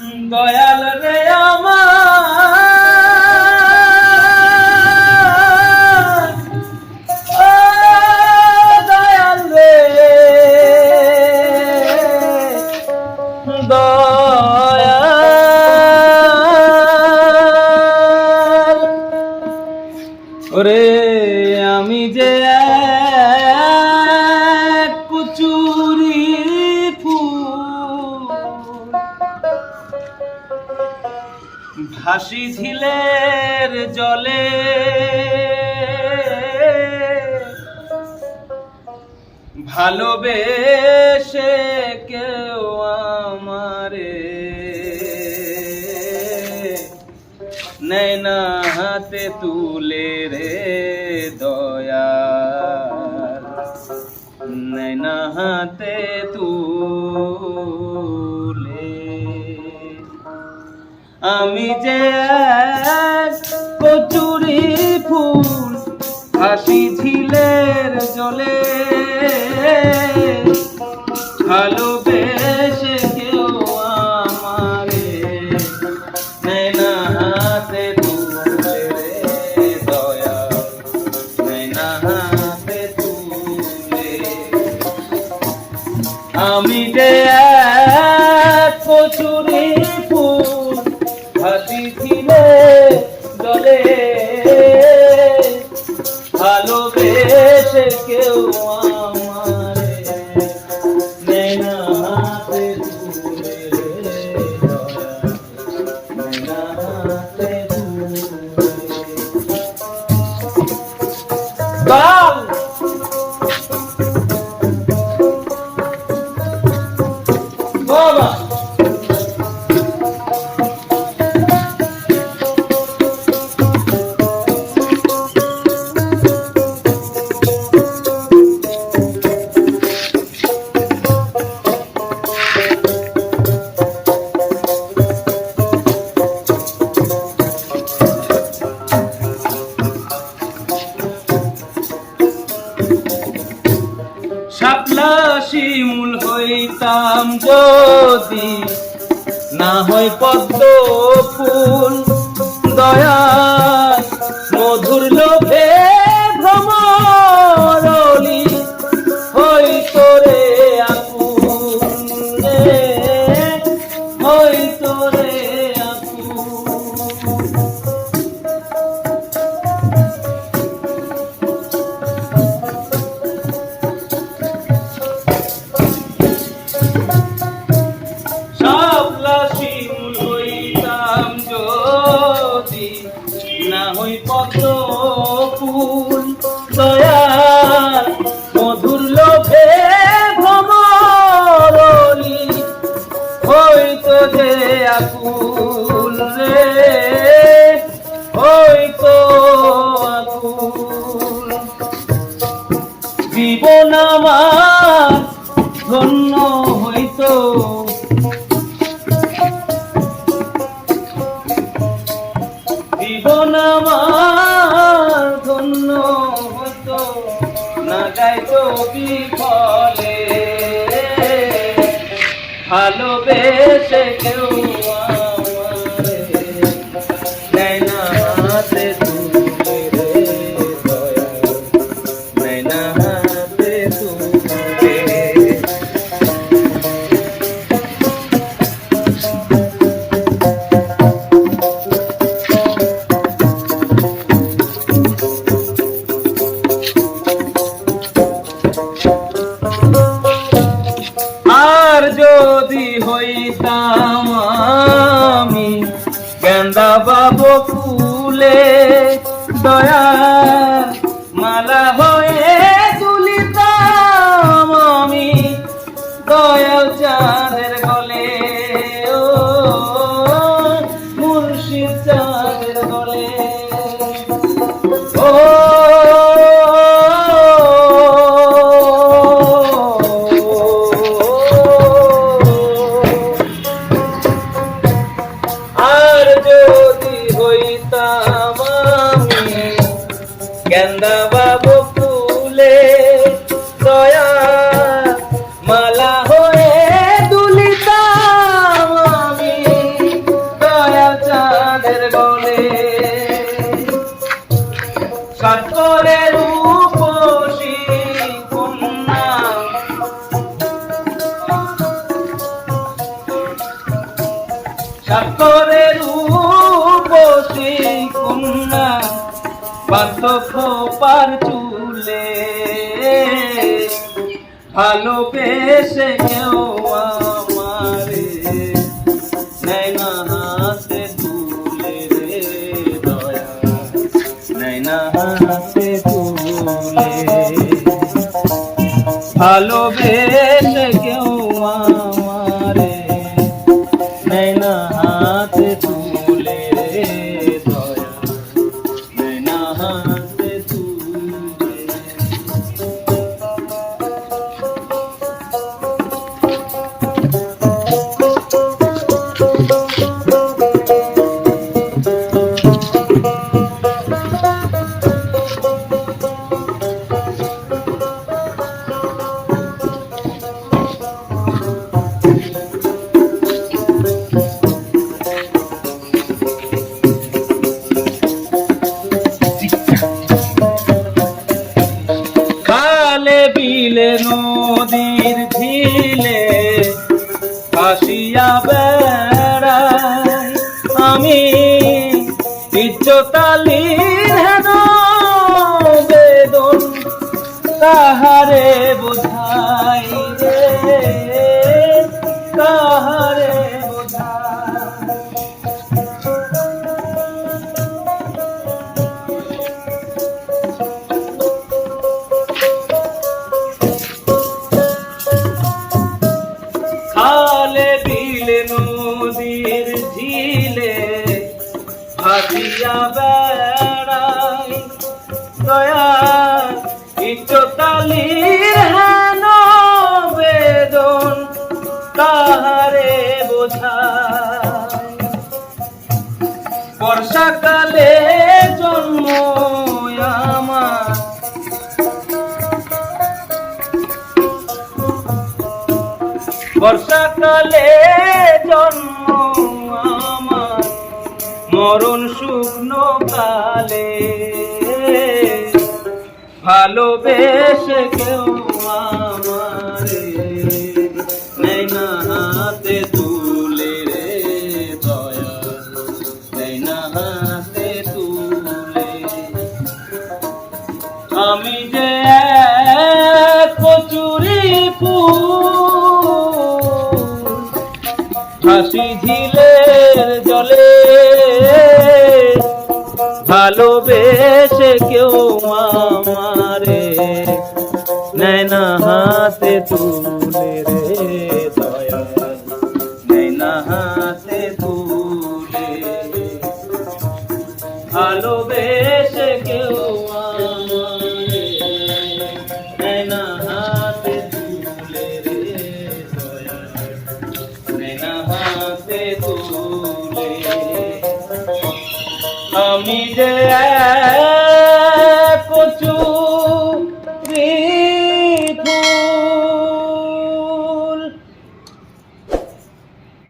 দয়াল রে আমার। ও দয়াল রে। দয়াল। ওরে ভাসি ঝিলের জলে। ভালোবেসে কেউ আমারে নैना হাতে তুলে রে দয়া। নैना হাতে তুলে আমি যে কচুরি ফুল হাসি ঝিলের জলে, ভালোবেসে কেউ আমারে নैना হাতে তুলে দয়া নैना হাতে তুলে আমি যে কেউ হইতাম যদি না হয় পদ্ম ফুল দয়া জীবন আমার ধন্য হতো। না গাইতো বিফলে ভালোবেসে কেউ হয়ে। সাক্ষরের রূপসী কন্যা বার্ধক্য পার চুলে। ভালোবেসে কেউ আমারে নেয় না হাতে তুলে রে দয়া। নেয় না হাতে তুলে। ভালোবেসে কেউ আমারে নেয় ইজ্জতালির হেন বেদন কাহারে দয়া ইচ্ছতালির বেদন কাহারে বোঝায়। বর্ষাকালে জন্ম বর্ষাকালে জন্ম আমার। মরণ শুকনো কালে ভালোবেসে কেউ আমারে নেই না হাতে তুলে রে দয়া। নেই না হাতে তুলে। আমি যে কচুরি ফুল, হাসি ঝিলের জলে ভালোবেসে কেউ আমারে নয়না হাতে তুলে রে তুলে আমি যে